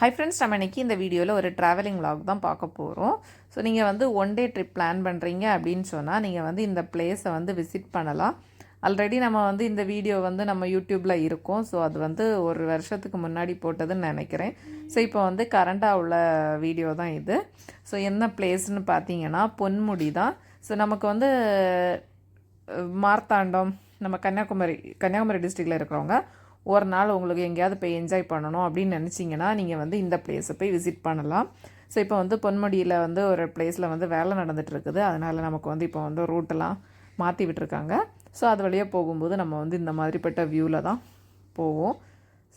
Hi friends நம்ம இன்றைக்கி இந்த வீடியோவில் ஒரு ட்ராவலிங் vlog தான் பார்க்க போகிறோம் ஸோ நீங்கள் வந்து ஒன் டே ட்ரிப் பிளான் பண்ணுறீங்க அப்படின்னு சொன்னால் நீங்கள் வந்து இந்த பிளேஸை வந்து விசிட் பண்ணலாம். ஆல்ரெடி நம்ம வந்து இந்த வீடியோ வந்து நம்ம யூடியூப்பில் இருக்கும். ஸோ அது வந்து ஒரு வருஷத்துக்கு முன்னாடி போட்டதுன்னு நினைக்கிறேன். ஸோ இப்போ வந்து கரண்டாக உள்ள வீடியோ தான் இது. ஸோ என்ன பிளேஸ்னு பார்த்தீங்கன்னா பொன்முடி தான். ஸோ நமக்கு வந்து மார்த்தாண்டம் நம்ம கன்னியாகுமரி கன்னியாகுமரி டிஸ்ட்ரிக்டில் இருக்கிறவங்க ஒரு நாள் உங்களுக்கு எங்கேயாவது போய் என்ஜாய் பண்ணணும் அப்படின்னு நினச்சிங்கன்னா நீங்கள் வந்து இந்த பிளேஸை போய் விசிட் பண்ணலாம். ஸோ இப்போ வந்து பொன்முடியில் வந்து ஒரு பிளேஸில் வந்து வேலை நடந்துகிட்ருக்குது அதனால் நமக்கு வந்து இப்போ வந்து ரூட்டெல்லாம் மாற்றி விட்டுருக்காங்க. ஸோ அது வழியாக போகும்போது நம்ம வந்து இந்த மாதிரிப்பட்ட வியூவில் தான் போவோம்.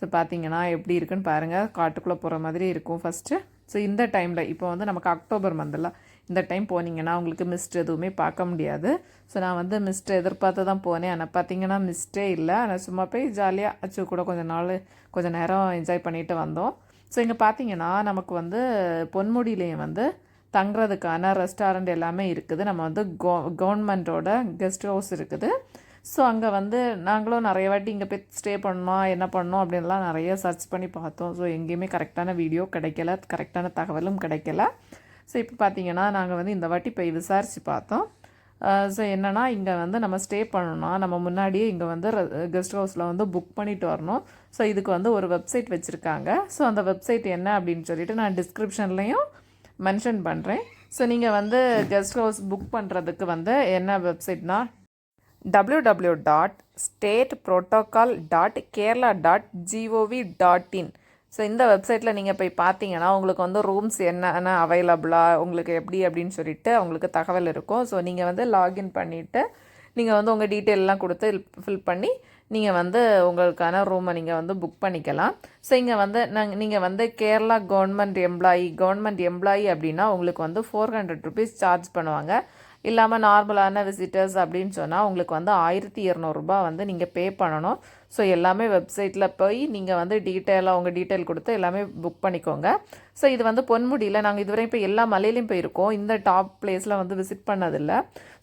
ஸோ பார்த்தீங்கன்னா எப்படி இருக்குன்னு பாருங்கள் காட்டுக்குள்ளே போகிற மாதிரி இருக்கும் ஃபஸ்ட்டு ஸோ இந்த டைமில் இப்போ வந்து நமக்கு அக்டோபர் மந்தில் இந்த டைம் போனீங்கன்னா உங்களுக்கு மிஸ்ட் எதுவுமே பார்க்க முடியாது. ஸோ நான் வந்து மிஸ்ட்டை எதிர்பார்த்து தான் போனேன். ஆனால் பார்த்தீங்கன்னா மிஸ்டே இல்லை. ஆனால் சும்மா போய் ஜாலியாக அச்சு கூட கொஞ்சம் நாள் கொஞ்சம் நேரம் என்ஜாய் பண்ணிட்டு வந்தோம். ஸோ இங்கே பார்த்தீங்கன்னா நமக்கு வந்து பொன்முடியிலையும் வந்து தங்குறதுக்கான ரெஸ்டாரண்ட் எல்லாமே இருக்குது. நம்ம வந்து கோ கவர்மெண்ட்டோட கெஸ்ட் ஹவுஸ் இருக்குது. ஸோ அங்கே வந்து நாங்களும் நிறைய வாட்டி இங்கே போய் ஸ்டே பண்ணோம் என்ன பண்ணோம் அப்படின்லாம் நிறைய சர்ச் பண்ணி பார்த்தோம். ஸோ எங்கேயுமே கரெக்டான வீடியோ கிடைக்கல கரெக்டான தகவலும் கிடைக்கல. ஸோ இப்போ பார்த்தீங்கன்னா நாங்கள் வந்து இந்த வாட்டி போய் விசாரித்து பார்த்தோம். ஸோ என்னென்னா இங்கே வந்து நம்ம ஸ்டே பண்ணணும்னா நம்ம முன்னாடியே இங்கே வந்து கெஸ்ட் ஹவுஸில் வந்து புக் பண்ணிட்டு வரணும். ஸோ இதுக்கு வந்து ஒரு வெப்சைட் வச்சுருக்காங்க. ஸோ அந்த வெப்சைட் என்ன அப்படின்னு சொல்லிட்டு நான் டிஸ்கிரிப்ஷன்லேயும் மென்ஷன் பண்ணுறேன் ஸோ நீங்கள் வந்து கெஸ்ட் ஹவுஸ் புக் பண்ணுறதுக்கு வந்து என்ன வெப்சைட்னா www.stateprotocol.kerala.gov.in dot state protocol dot Kerala dot GOV dot in so இந்த வெப்சைட்டில் நீங்கள் போய் பார்த்தீங்கன்னா உங்களுக்கு வந்து ரூம்ஸ் என்னென்ன அவைலபிளாக உங்களுக்கு எப்படி அப்படின்னு சொல்லிட்டு உங்களுக்கு தகவல் இருக்கும். ஸோ நீங்கள் வந்து லாகின் பண்ணிவிட்டு நீங்கள் வந்து உங்கள் டீட்டெயிலெலாம் கொடுத்து ஃபில் பண்ணி நீங்கள் வந்து உங்களுக்கான ரூமை நீங்கள் வந்து புக் பண்ணிக்கலாம். ஸோ இங்கே வந்து நாங்கள் நீங்கள் வந்து Kerala government employee government employee அப்படின்னா உங்களுக்கு வந்து ஃபோர் ஹண்ட்ரட் ருபீஸ் சார்ஜ் பண்ணுவாங்க. இல்லாமல் நார்மலான விசிட்டர்ஸ் அப்படின்னு சொன்னால் உங்களுக்கு வந்து ஆயிரத்தி இரநூறுபா வந்து நீங்கள் பே பண்ணணும். ஸோ எல்லாமே வெப்சைட்டில் போய் நீங்கள் வந்து டீட்டெயிலாக உங்கள் டீட்டெயில் கொடுத்து எல்லாமே புக் பண்ணிக்கோங்க. ஸோ இது வந்து பொன்முடியில் நாங்கள் இதுவரை இப்போ எல்லா மலையிலையும் போயிருக்கோம். இந்த டாப் பிளேஸில் வந்து விசிட் பண்ணதில்லை.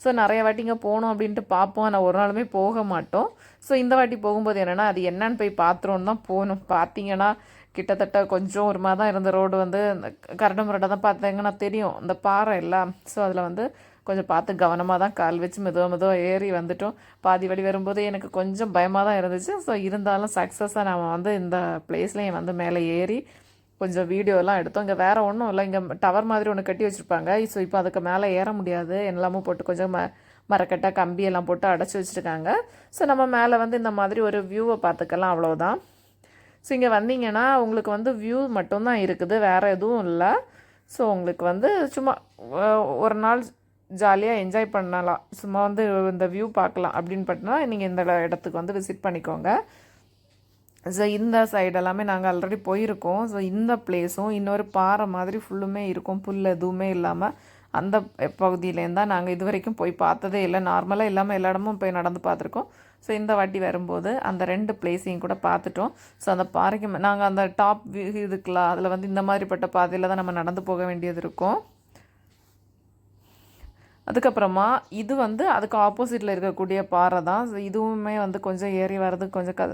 ஸோ நிறைய வாட்டிங்க போகணும் அப்படின்ட்டு பார்ப்போம். ஆனால் ஒரு நாளுமே போக மாட்டோம். ஸோ இந்த வாட்டி போகும்போது என்னென்னா அது என்னன்னு போய் பார்த்துருவோன்னு தான் போகணும். பார்த்தீங்கன்னா கிட்டத்தட்ட கொஞ்சம் ஒரு மாதிரி தான் இருந்த ரோடு வந்து கரடு முரடாக தான் பார்த்தீங்கன்னா தெரியும். இந்த பாறை எல்லாம். ஸோ அதில் வந்து கொஞ்சம் பார்த்து கவனமாக தான் கால் வச்சு மெதுவாக மெதுவாக ஏறி வந்துட்டோம். பாதி வழி வரும்போது எனக்கு கொஞ்சம் பயமாக தான் இருந்துச்சு. ஸோ இருந்தாலும் சக்ஸஸாக நம்ம வந்து இந்த பிளேஸ்லேயும் வந்து மேலே ஏறி கொஞ்சம் வீடியோலாம் எடுத்தோம். இங்கே வேறு ஒன்றும் இல்லை. இங்கே டவர் மாதிரி ஒன்று கட்டி வச்சுருப்பாங்க. ஸோ இப்போ அதுக்கு மேலே ஏற முடியாது. எல்லாமும் போட்டு கொஞ்சம் ம மரக்கட்டை கம்பியெல்லாம் போட்டு அடைச்சி வச்சுருக்காங்க. ஸோ நம்ம மேலே வந்து இந்த மாதிரி ஒரு வியூவை பார்த்துக்கலாம். அவ்வளோதான் ஸோ இங்கே வந்தீங்கன்னா உங்களுக்கு வந்து வியூ மட்டும்தான் இருக்குது. வேறு எதுவும் இல்லை. ஸோ உங்களுக்கு வந்து சும்மா ஒரு நாள் ஜாலியாக என்ஜாய் பண்ணலாம். சும்மா வந்து இந்த வியூ பார்க்கலாம் அப்படின்னு பட்டினா நீங்கள் இந்த இடத்துக்கு வந்து விசிட் பண்ணிக்கோங்க. ஸோ இந்த சைடு எல்லாமே நாங்கள் ஆல்ரெடி போயிருக்கோம். ஸோ இந்த பிளேஸும் இன்னொரு பாறை மாதிரி ஃபுல்லுமே இருக்கும். புல் எதுவுமே இல்லாமல் அந்த பகுதியிலேருந்து தான் நாங்கள் இது வரைக்கும் போய் பார்த்ததே இல்லை. நார்மலாக இல்லாமல் எல்லா இடமும் போய் நடந்து பார்த்துருக்கோம். ஸோ இந்த வாட்டி வரும்போது அந்த ரெண்டு பிளேஸையும் கூட பார்த்துட்டோம். ஸோ அந்த பாறைக்கு நாங்கள் அந்த டாப் இதுக்கெலாம் அதில் வந்து இந்த மாதிரிப்பட்ட பாதையில் தான் நம்ம நடந்து போக வேண்டியது இருக்கும். அதுக்கப்புறமா இது வந்து அதுக்கு ஆப்போசிட்டில் இருக்கக்கூடிய பாறை தான். ஸோ இதுவுமே வந்து கொஞ்சம் ஏறி வர்றது கொஞ்சம் க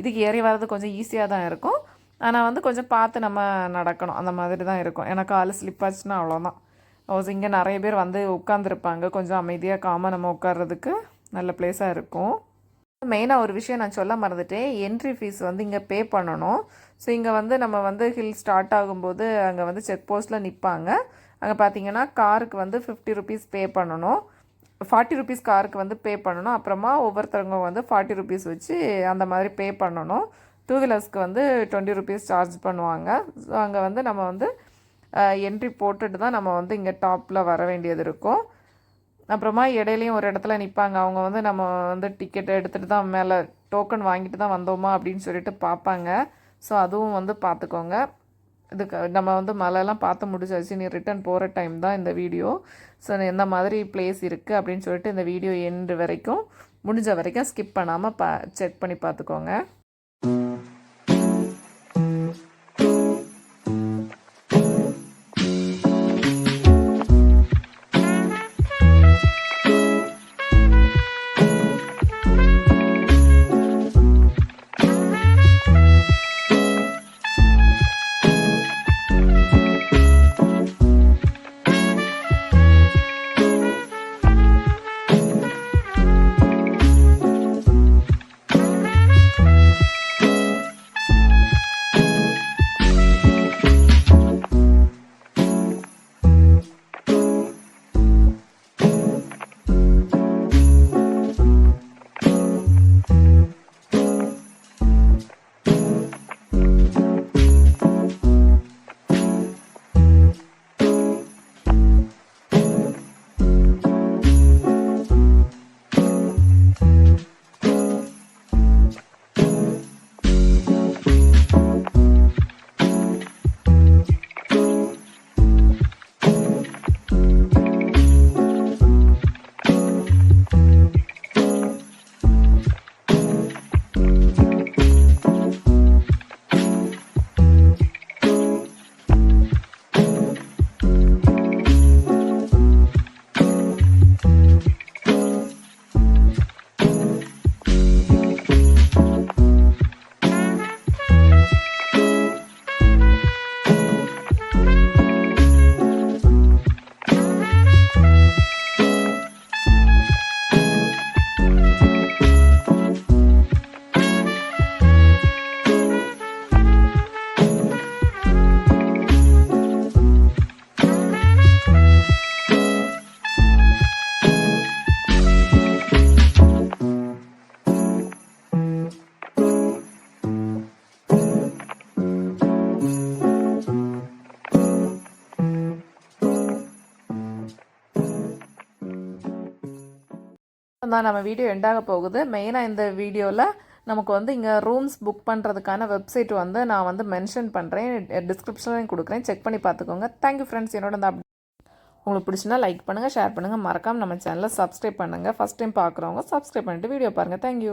இதுக்கு ஏறி வர்றது கொஞ்சம் ஈஸியாக தான் இருக்கும். ஆனால் வந்து கொஞ்சம் பார்த்து நம்ம நடக்கணும். அந்த மாதிரி தான் இருக்கும். ஏன்னா கால் ஸ்லிப் ஆச்சுன்னா அவ்வளோதான் இங்கே நிறைய பேர் வந்து உட்காந்துருப்பாங்க கொஞ்சம் அமைதியாக காமாக நம்ம உட்கார்றதுக்கு நல்ல பிளேஸாக இருக்கும். மெயினாக ஒரு விஷயம் நான் சொல்ல மறந்துட்டேன். என்ட்ரி ஃபீஸ் வந்து இங்கே பே பண்ணணும். ஸோ இங்கே வந்து நம்ம வந்து ஹில் ஸ்டார்ட் ஆகும்போது அங்கே வந்து செக் போஸ்ட்டில் நிற்பாங்க அங்கே பார்த்தீங்கன்னா காருக்கு வந்து ஃபிஃப்டி ருபீஸ் பே பண்ணணும். ஃபார்ட்டி ருபீஸ் காருக்கு வந்து பே பண்ணணும். அப்புறமா ஒவ்வொருத்தவங்க வந்து ஃபார்ட்டி ருபீஸ் வச்சு அந்த மாதிரி பே பண்ணணும். டூ வீலர்ஸ்க்கு வந்து டுவெண்ட்டி ருபீஸ் சார்ஜ் பண்ணுவாங்க. ஸோ அங்கே வந்து நம்ம வந்து என்ட்ரி போட்டுட்டு தான் நம்ம வந்து இங்கே டாப்பில் வர வேண்டியது இருக்கும். அப்புறமா இடையிலையும் ஒரு இடத்துல நிற்பாங்க அவங்க வந்து நம்ம வந்து டிக்கெட் எடுத்துகிட்டு தான் மேலே டோக்கன் வாங்கிட்டு தான் வந்தோமா அப்படின்னு சொல்லிட்டு பார்ப்பாங்க ஸோ அதுவும் வந்து பார்த்துக்கோங்க இதுக்கு நம்ம வந்து மலையெல்லாம் பார்த்து முடிச்சாச்சு. நீ ரிட்டர்ன் போகிற டைம் தான் இந்த வீடியோ ஸோ எந்த மாதிரி பிளேஸ் இருக்குது அப்படின்னு சொல்லிட்டு இந்த வீடியோ எண்டு வரைக்கும் முடிஞ்ச வரைக்கும் ஸ்கிப் பண்ணாமல் பா செக் பண்ணி பார்த்துக்கோங்க தான் நம்ம வீடியோ எண்டாக போகுது. மெயினாக இந்த வீடியோவில் நமக்கு வந்து இங்கே ரூம்ஸ் புக் பண்ணுறதுக்கான வெப்சைட் வந்து நான் வந்து மென்ஷன் பண்ணுறேன் டிஸ்கிரிப்ஷன்லையும் கொடுக்குறேன். செக் பண்ணி பார்த்துக்கோங்க. தேங்க்யூ ஃப்ரெண்ட்ஸ் என்னோட இந்த உங்களுக்கு பிடிச்சினா லைக் பண்ணுங்கள் ஷேர் பண்ணுங்கள் மறக்காமல் நம்ம சேனலை சப்ஸ்கிரைப் பண்ணுங்கள் ஃபஸ்ட் டைம் பார்க்குறவங்க சப்ஸ்கிரைப் பண்ணிட்டு வீடியோ பாருங்கள் தேங்க்யூ